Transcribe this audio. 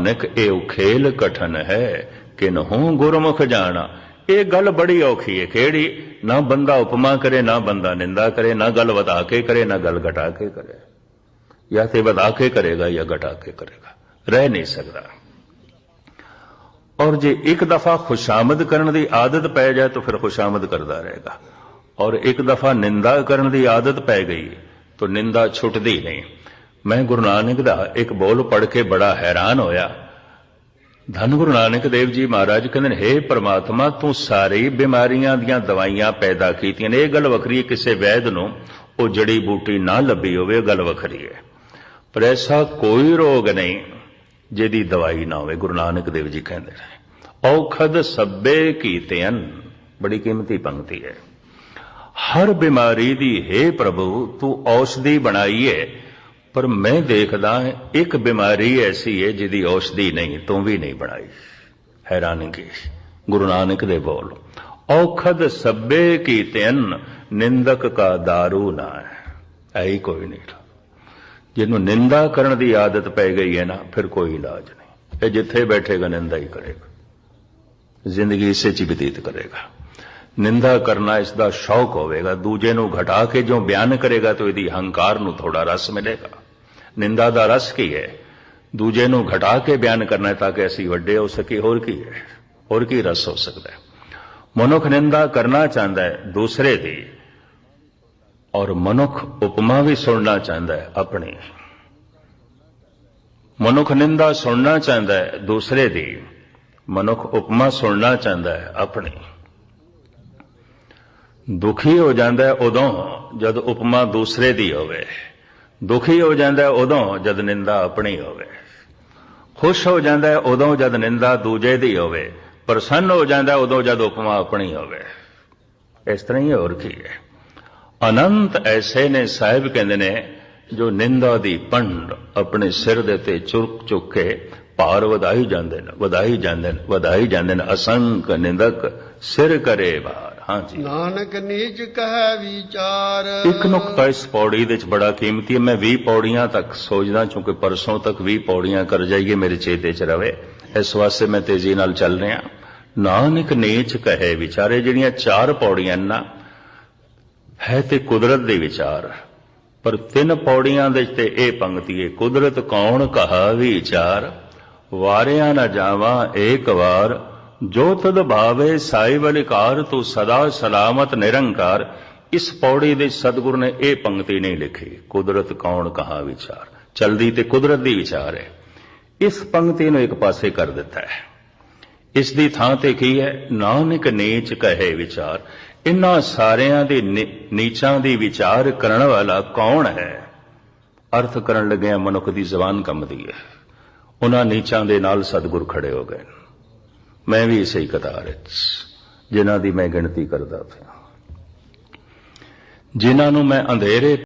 ਨਾਨਕ ਇਹ ਖੇਲ ਕਠਨ ਹੈ ਕਿ ਨਹੁ ਗੁਰਮੁਖ ਜਾਣਾ। ਇਹ ਗੱਲ ਬੜੀ ਔਖੀ ਹੈ ਕਿਹੜੀ ਨਾ ਬੰਦਾ ਉਪਮਾ ਕਰੇ, ਨਾ ਬੰਦਾ ਨਿੰਦਾ ਕਰੇ, ਨਾ ਗੱਲ ਵਧਾ ਕੇ ਕਰੇ, ਨਾ ਗੱਲ ਘਟਾ ਕੇ ਕਰੇ। ਜਾਂ ਤੇ ਵਧਾ ਕੇ ਕਰੇਗਾ ਜਾਂ ਘਟਾ ਕੇ ਕਰੇਗਾ। ਰਹਿ ਨਹੀਂ ਸਕਦਾ। ਔਰ ਜੇ ਇੱਕ ਦਫਾ ਖੁਸ਼ਾਮਦ ਕਰਨ ਦੀ ਆਦਤ ਪੈ ਜਾਏ, ਤਾਂ ਫਿਰ ਖੁਸ਼ਾਮਦ ਕਰਦਾ ਰਹੇਗਾ। ਔਰ ਇੱਕ ਦਫਾ ਨਿੰਦਾ ਕਰਨ ਦੀ ਆਦਤ ਪੈ ਗਈ, ਤਾਂ ਨਿੰਦਾ ਛੁੱਟਦੀ ਨਹੀਂ। ਮੈਂ ਗੁਰੂ ਨਾਨਕ ਦਾ ਇੱਕ ਬੋਲ ਪੜ੍ਹ ਕੇ ਬੜਾ ਹੈਰਾਨ ਹੋਇਆ। ਧੰਨ ਗੁਰੂ ਨਾਨਕ ਦੇਵ ਜੀ ਮਹਾਰਾਜ ਕਹਿੰਦੇ ਨੇ हे ਪ੍ਰਮਾਤਮਾ, ਤੂੰ ਸਾਰੀ ਬਿਮਾਰੀਆਂ ਦੀਆਂ ਦਵਾਈਆਂ ਪੈਦਾ ਕੀਤੀਆਂ ਨੇ। ਇਹ ਗੱਲ ਵੱਖਰੀ ਹੈ, ਕਿਸੇ ਵੈਦ ਨੂੰ ਉਹ ਜੜੀ ਬੂਟੀ ਨਾ ਲੱਭੀ ਹੋਵੇ, ਇਹ ਗੱਲ ਵੱਖਰੀ ਹੈ। ਪਰ ਐਸਾ ਕੋਈ ਰੋਗ ਨਹੀਂ ਜਿਹਦੀ ਦਵਾਈ ਨਾ ਹੋਵੇ, ਗੁਰੂ ਨਾਨਕ ਦੇਵ ਜੀ ਕਹਿੰਦੇ ਨੇ। ਔਖਦ ਸੱਬੇ ਕੀਤਿਆਂ, ਬੜੀ ਕੀਮਤੀ ਪੰਕਤੀ ਹੈ। ਹਰ ਬਿਮਾਰੀ ਦੀ, ਹੈ ਪ੍ਰਭੂ, ਤੂੰ ਔਸ਼ਧੀ ਬਣਾਈ ਹੈ ਪਰ ਮੈਂ ਦੇਖਦਾ ਇੱਕ ਬਿਮਾਰੀ ਐਸੀ ਹੈ ਜਿਹਦੀ ਔਸ਼ਧੀ ਨਹੀਂ, ਤੂੰ ਵੀ ਨਹੀਂ ਬਣਾਈ। ਹੈਰਾਨਗੀ ਗੁਰੂ ਨਾਨਕ ਦੇ ਬੋਲ, ਔਖਦ ਸੱਬੇ ਕੀਤਿਆਂ ਨਿੰਦਕ ਕਾ दारू ਨਾ ਹੈ। ਐਈ ਕੋਈ ਨਹੀਂ ਜਿਹਨੂੰ ਨਿੰਦਾ ਕਰਨ ਦੀ ਆਦਤ ਪੈ ਗਈ ਹੈ ਨਾ, ਫਿਰ ਕੋਈ ਇਲਾਜ ਨਹੀਂ। ਇਹ ਜਿੱਥੇ ਬੈਠੇਗਾ, ਨਿੰਦਾ ਹੀ ਕਰੇਗਾ। ਜ਼ਿੰਦਗੀ ਇਸੇ ਚ ਹੀ ਬਤੀਤ ਕਰੇਗਾ। ਨਿੰਦਾ ਕਰਨਾ ਇਸ ਦਾ ਸ਼ੌਕ ਹੋਵੇਗਾ। ਦੂਜੇ ਨੂੰ ਘਟਾ ਕੇ ਜੋ ਬਿਆਨ ਕਰੇਗਾ, ਤਾਂ ਇਹਦੀ ਹੰਕਾਰ ਨੂੰ ਥੋੜਾ ਰਸ ਮਿਲੇਗਾ। ਨਿੰਦਾ ਦਾ ਰਸ ਕੀ ਹੈ? ਦੂਜੇ ਨੂੰ ਘਟਾ ਕੇ ਬਿਆਨ ਕਰਨਾ ਤਾਂ ਕਿ ਅਸੀਂ ਵੱਡੇ ਹੋ ਸਕੀ ਹੋਰ ਕੀ ਹੈ? ਹੋਰ ਕੀ ਰਸ ਹੋ ਸਕਦਾ ਹੈ? ਮਨੁੱਖ ਨਿੰਦਾ ਕਰਨਾ ਚਾਹੁੰਦਾ ਹੈ ਦੂਸਰੇ ਦੀ, ਔਰ ਮਨੁੱਖ ਉਪਮਾ ਵੀ ਸੁਣਨਾ ਚਾਹੁੰਦਾ ਹੈ ਆਪਣੀ। ਮਨੁੱਖ ਨਿੰਦਾ ਸੁਣਨਾ ਚਾਹੁੰਦਾ ਹੈ ਦੂਸਰੇ ਦੀ, ਮਨੁੱਖ ਉਪਮਾ ਸੁਣਨਾ ਚਾਹੁੰਦਾ ਹੈ ਆਪਣੀ। ਦੁਖੀ ਹੋ ਜਾਂਦਾ ਹੈ ਉਦੋਂ ਜਦ ਉਪਮਾ ਦੂਸਰੇ ਦੀ ਹੋਵੇ। ਦੁਖੀ ਹੋ ਜਾਂਦਾ ਉਦੋਂ ਜਦ ਨਿੰਦਾ ਆਪਣੀ ਹੋਵੇ। ਖੁਸ਼ ਹੋ ਜਾਂਦਾ ਉਦੋਂ ਜਦ ਨਿੰਦਾ ਦੂਜੇ ਦੀ ਹੋਵੇ। ਪ੍ਰਸੰਨ ਹੋ ਜਾਂਦਾ ਉਦੋਂ ਜਦ ਉਪਮਾ ਆਪਣੀ ਹੋਵੇ। ਇਸ ਤਰ੍ਹਾਂ ਹੀ ਹੋਰ ਕੀ ਹੈ? ਅਨੰਤ ਐਸੇ ਨੇ ਸਾਹਿਬ ਕਹਿੰਦੇ ਨੇ, ਜੋ ਨਿੰਦਾ ਦੀ ਪੰਡ ਆਪਣੇ ਸਿਰ ਦੇ ਤੇ ਚੁਰਕ ਚੁੱਕ ਕੇ ਭਾਰ ਵਧਾਈ ਜਾਂਦੇ ਨੇ, ਵਧਾਈ ਜਾਂਦੇ ਨੇ, ਵਧਾਈ ਜਾਂਦੇ ਨੇ ਅਸੰਖ ਨਿੰਦਕ ਸਿਰ ਕਰੇ ਭਾਰ ਹਾਂਜੀ। ਨਾਨਕ ਨੀਚ ਕਹੈ ਵਿਚਾਰ। ਇੱਕ ਨੁਕਤਾ ਇਸ ਪੌੜੀ ਦੇ ਵਿੱਚ ਬੜਾ ਕੀਮਤੀ ਹੈ। ਮੈਂ 20 ਪੌੜੀਆਂ ਤੱਕ ਸੋਚਦਾ ਚੂੰਕਿ ਪਰਸੋਂ ਤੱਕ 20 ਪੌੜੀਆਂ ਕਰ ਜਾਈਏ ਮੇਰੇ ਚੇਤੇ 'ਚ ਰਵੇ। ਇਸ ਵਾਸਤੇ ਮੈਂ ਤੇਜ਼ੀ ਨਾਲ ਚੱਲ ਰਿਹਾ। ਨਾਨਕ ਨੀਚ ਕਹੇ ਵਿਚਾਰੇ। ਜਿਹੜੀਆਂ ਚਾਰ ਪੌੜੀਆਂ ਨੇ ਹੈ ਤੇ ਕੁਦਰਤ ਦੇ ਵਿਚਾਰ। ਪਰ ਤਿੰਨ ਪੌੜੀਆਂ ਦੇ ਤੇ ਇਹ ਪੰਕਤੀ ਹੈ ਕੁਦਰਤ ਕੌਣ ਕਹਾ ਵਿਚਾਰ? ਵਾਰਿਆ ਨਾ ਜਾਵਾਂ ਏਕ ਵਾਰ ਜੋ ਤਦ ਭਾਵੇ ਸਾਹਿਬ ਬਲਿਕਾਰ ਤੂੰ ਸਦਾ ਸਲਾਮਤ ਨਿਰੰਕਾਰ। ਇਸ ਪੌੜੀ ਦੇ ਸਤਿਗੁਰ ਨੇ ਇਹ ਪੰਕਤੀ ਨਹੀਂ ਲਿਖੀ। ਕੁਦਰਤ ਕੌਣ ਕਹਾ ਵਿਚਾਰ? ਚਲਦੀ ਤੇ ਕੁਦਰਤ ਦੀ ਵਿਚਾਰ ਹੈ। ਇਸ ਪੰਕਤੀ ਨੂੰ ਇੱਕ ਪਾਸੇ ਕਰ ਦਿੱਤਾ ਹੈ। ਇਸ ਦੀ ਥਾਂ ਤੇ ਕੀ ਹੈ? ਨਾਨਕ ਨੀਚ ਕਹੇ ਵਿਚਾਰ। ਇਨ੍ਹਾਂ ਸਾਰਿਆਂ ਦੇ ਨੀਚਾਂ ਦੀ ਵਿਚਾਰ ਕਰਨ ਵਾਲਾ ਕੌਣ ਹੈ? ਅਰਥ ਕਰਨ ਲੱਗਿਆ ਮਨੁੱਖ ਦੀ ਜ਼ਬਾਨ ਕੰਬਦੀ ਹੈ। ਉਹਨਾਂ ਨੀਚਾਂ ਦੇ ਨਾਲ ਸਤਿਗੁਰ ਖੜੇ ਹੋ ਗਏ ਮੈਂ ਵੀ ਇਸੇ ਹੀ ਕਤਾਰ ਵਿੱਚ ਜਿਨ੍ਹਾਂ ਦੀ ਮੈਂ ਗਿਣਤੀ ਕਰਦਾ ਪਿਆ। ਜਿਨ੍ਹਾਂ ਨੂੰ ਮੈਂ ਅੰਧੇਰੇ